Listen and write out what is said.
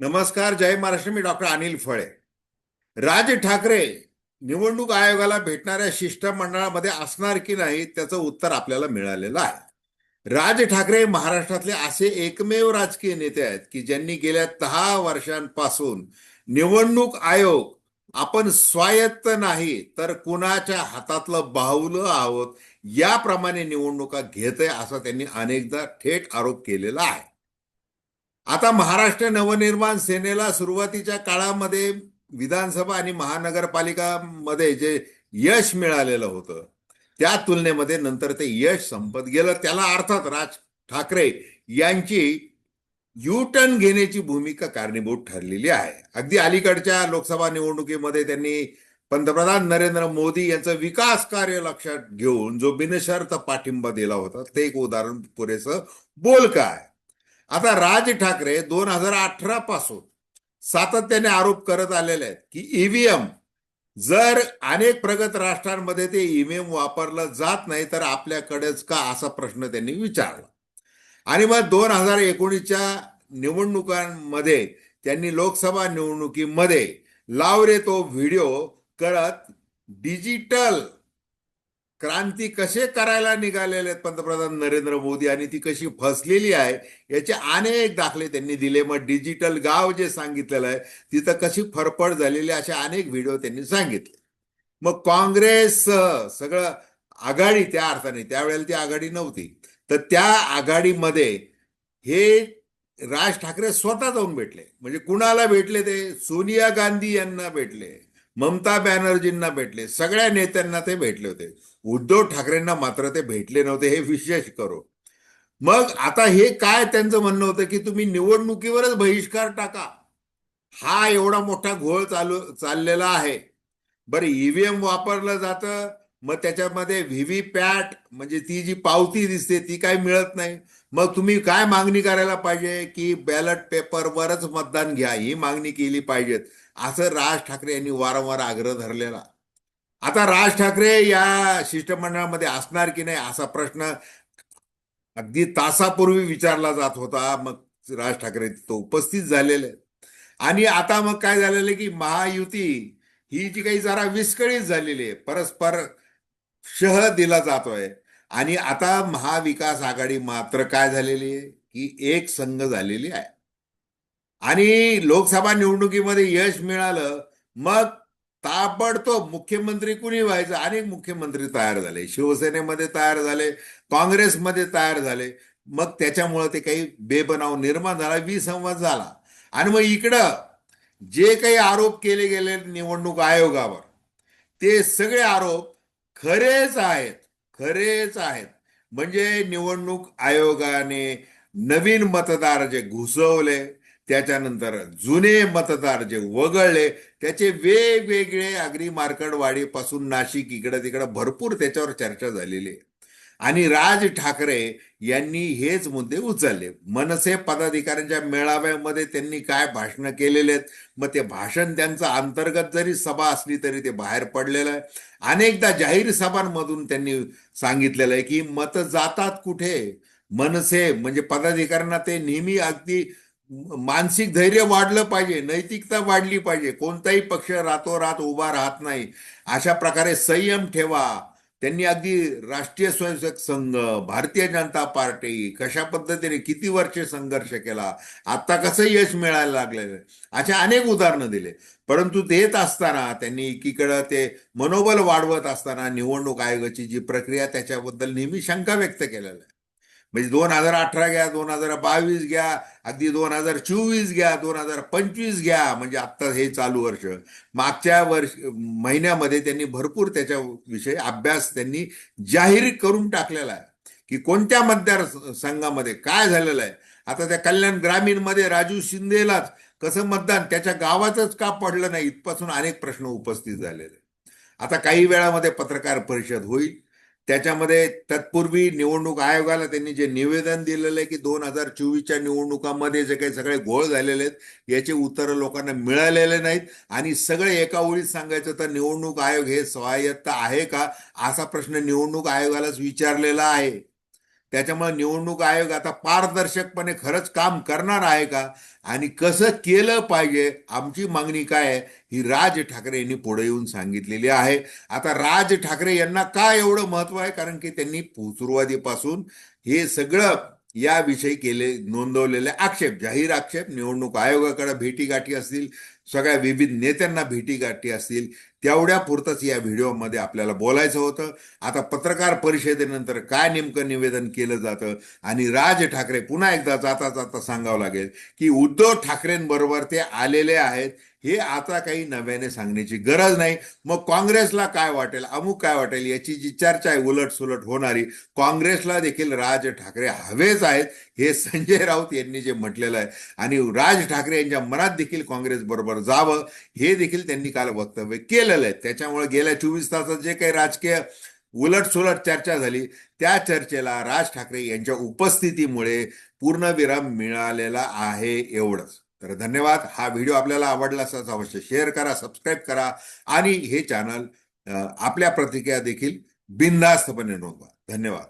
नमस्कार जय महाराष्ट्र. मी डॉक्टर अनिल फळे. राज ठाकरे निवडणूक आयोगाला भेटणाऱ्या शिष्टमंडळामध्ये असणार की नाही त्याचं उत्तर आपल्याला मिळालेलं आहे. राज ठाकरे महाराष्ट्रातले असे एकमेव राजकीय नेते आहेत की ज्यांनी गेल्या दहा वर्षांपासून निवडणूक आयोग आपण स्वायत्त नाही तर कुणाच्या हातातलं बाहुलं आहोत याप्रमाणे निवडणुका घेत आहे असा त्यांनी अनेकदा थेट आरोप केलेला आहे. आता महाराष्ट्र नवनिर्माण सेनेला सुरुवातीच्या काळामध्ये विधानसभा आणि महानगरपालिकामध्ये जे यश मिळालेलं होतं त्या तुलनेमध्ये नंतर ते यश संपत गेलं. त्याला अर्थात राज ठाकरे यांची यू टर्न घेण्याची भूमिका कारणीभूत ठरलेली आहे. अगदी अलीकडच्या लोकसभा निवडणुकीमध्ये त्यांनी पंतप्रधान नरेंद्र मोदी यांचं विकास कार्य लक्षात घेऊन जो बिनशर्त पाठिंबा दिला होता ते एक उदाहरण पुरेसं बोलकं आहे. आता राज ठाकरे दोन हजार अठरा पासून सातत्याने आरोप करत आलेले आहेत की ईव्हीएम जर अनेक प्रगत राष्ट्रांमध्ये ते ईव्हीएम वापरलं जात नाही तर आपल्याकडेच का असा प्रश्न त्यांनी विचारला? आणि मग दोन हजार एकोणीसच्या निवडणुकांमध्ये त्यांनी लोकसभा निवडणुकीमध्ये लाव रे तो व्हिडिओ करत डिजिटल क्रांती कसे करायला निघालेले आहेत पंतप्रधान नरेंद्र मोदी आणि ती कशी फसलेली आहे याचे अनेक दाखले त्यांनी दिले. मग डिजिटल गाव जे सांगितलेलं आहे तिथं कशी फरफड झालेली असे अनेक व्हिडिओ त्यांनी सांगितले. मग काँग्रेस सगळं आघाडी त्या अर्थाने त्यावेळेला ती आघाडी नव्हती. तर त्या आघाडीमध्ये हे राज ठाकरे स्वतः जाऊन भेटले. म्हणजे कुणाला भेटले ते? सोनिया गांधी यांना भेटले. ममता बॅनर्जींना भेटले सगळ्या नेत्यांना ते भेटले होते. उद्धव ठाकरेंना मात्र ते भेटले नव्हते हे विशेष करो. मग आता हे काय त्यांचं म्हणणं होतं की तुम्ही निवडणुकीवरच बहिष्कार टाका. हा एवढा मोठा घोळ चालू चाललेला आहे. बरं ईव्हीएम वापरलं जातं मग त्याच्यामध्ये व्हीव्ही पॅट म्हणजे ती जी पावती दिसते ती काय मिळत नाही. मग तुम्ही काय मागणी करायला पाहिजे की बॅलट पेपरवरच मतदान घ्या ही मागणी केली पाहिजेत. असं राज ठाकरे यांनी वारंवार आग्रह धरलेला. आता राज ठाकरे या शिष्टमंडळामध्ये असणार की नाही असा प्रश्न अगदी तासापूर्वी विचारला जात होता. मग राज ठाकरे तो उपस्थित झालेले आणि आता मग काय झालेलं की महायुती ही जी काही जरा विस्कळीत झालेली आहे. परस्पर शह दिला जातोय. आणि आता महाविकास आघाडी मात्र काय झालेली आहे? की एक संघ झालेली आहे. आणि लोकसभा निवडणुकीमध्ये यश मिळालं मग ताबडतोब मुख्यमंत्री कुणी व्हायचं? अनेक मुख्यमंत्री तयार झाले. शिवसेनेमध्ये तयार झाले काँग्रेसमध्ये तयार झाले. मग त्याच्यामुळं ते काही बेबनाव निर्माण झाला विसंवाद झाला. आणि मग इकडं जे काही आरोप केले गेले निवडणूक आयोगावर ते सगळे आरोप खरेच आहेत खरेच आहेत. म्हणजे निवडणूक आयोगाने नवीन मतदार जे घुसवले त्याच्यानंतर जुने मतदार जे वगळले त्याचे वेगवेगळे अगदी मार्कडवाडीपासून नाशिक इकडं तिकडं भरपूर त्याच्यावर चर्चा झालेली आहे. आणि राज ठाकरे यांनी हेच मुद्दे उचलले. मनसे पदाधिकाऱ्यांच्या मेळाव्यामध्ये त्यांनी काय भाषणं केलेले आहेत? मग ते भाषण त्यांचं अंतर्गत जरी सभा असली तरी ते बाहेर पडलेलं आहे. अनेकदा जाहीर सभांमधून त्यांनी सांगितलेलं आहे की मत जातात कुठे? मनसे म्हणजे पदाधिकाऱ्यांना ते नेहमी अगदी मानसिक धैर्य वाढलं पाहिजे नैतिकता वाढली पाहिजे. कोणताही पक्ष रातोरात उभा राहत नाही. अशा प्रकारे संयम ठेवा. त्यांनी अगदी राष्ट्रीय स्वयंसेवक संघ भारतीय जनता पार्टी कशा पद्धतीने किती वर्षे संघर्ष केला आता कसं यश मिळायला लागलेलं अशा अनेक उदाहरणं दिले. परंतु देत असताना त्यांनी एकीकडं ते मनोबल वाढवत असताना निवडणूक आयोगाची जी प्रक्रिया त्याच्याबद्दल नेहमी शंका व्यक्त केलेल्या आहे म्हणजे दोन हजार अठरा घ्या दोन हजार बावीस घ्या अगदी दोन हजार चोवीस घ्या दोन हजार पंचवीस घ्या म्हणजे आत्ता हे चालू वर्ष. मागच्या वर्ष महिन्यामध्ये त्यांनी भरपूर त्याच्याविषयी अभ्यास त्यांनी जाहीर करून टाकलेला आहे. की कोणत्या मतदार संघामध्ये काय झालेलं आहे? आता त्या कल्याण ग्रामीणमध्ये राजू शिंदेलाच कसं मतदान त्याच्या गावातच का पडलं नाही? इथपासून अनेक प्रश्न उपस्थित झालेले आता काही वेळामध्ये पत्रकार परिषद होईल. त्याच्यामध्ये तत्पूर्वी निवडणूक आयोगाला त्यांनी जे निवेदन दिलेलं आहे की दोन हजार चोवीसच्या निवडणुकामध्ये जे काही सगळे घोळ झालेले आहेत याचे उत्तरं लोकांना मिळालेले नाहीत. आणि सगळे एका ओळीत सांगायचं तर निवडणूक आयोग हे स्वायत्त आहे का? असा प्रश्न निवडणूक आयोगालाच विचारलेला आहे. त्याच्यामुळे निवडणूक आयोग आता पारदर्शकपणे खरंच काम करणार आहे का? आणि कसं केलं पाहिजे? आमची मागणी काय आहे? ही राज ठाकरे यांनी पुढे येऊन सांगितलेली आहे. आता राज ठाकरे यांना का एवढं महत्त्व आहे? कारण की त्यांनी सुरुवातीपासून हे सगळं याविषयी केले नोंदवलेले आक्षेप जाहीर आक्षेप. निवडणूक आयोगाकडे भेटीगाठी असतील सगळ्या विविध नेत्यांना भेटीगाठी असतील. तेवढ्या पुरतंच या व्हिडिओमध्ये आपल्याला बोलायचं होतं. आता पत्रकार परिषदेनंतर काय नेमकं निवेदन केलं जातं? आणि राज ठाकरे पुन्हा एकदा जाता जाता सांगावं लागेल की उद्धव ठाकरेंबरोबर ते आलेले आहेत. हे आता काही नव्याने सांगण्याची गरज नाही. मग काँग्रेसला काय वाटेल? अमुक काय वाटेल? याची जी चर्चा आहे उलट सुलट होणारी काँग्रेसला देखील राज ठाकरे हवेच आहेत. हे संजय राऊत यांनी जे म्हटलेलं आहे. आणि राज ठाकरे यांच्या मनात देखील काँग्रेस बरोबर जावं. हे देखील त्यांनी काल वक्तव्य केलं. केलेलं आहे त्याच्यामुळे गेल्या चोवीस तासात जे काही राजकीय उलट सुलट चर्चा झाली त्या चर्चेला राज ठाकरे यांच्या उपस्थितीमुळे पूर्णविराम मिळालेला आहे एवढंच. तर धन्यवाद. हा व्हिडिओ आपल्याला आवडला असाच अवश्य शेअर करा सबस्क्राईब करा आणि हे चॅनल आपल्या प्रतिक्रिया देखील बिनधास्तपणे नोंदवा. धन्यवाद.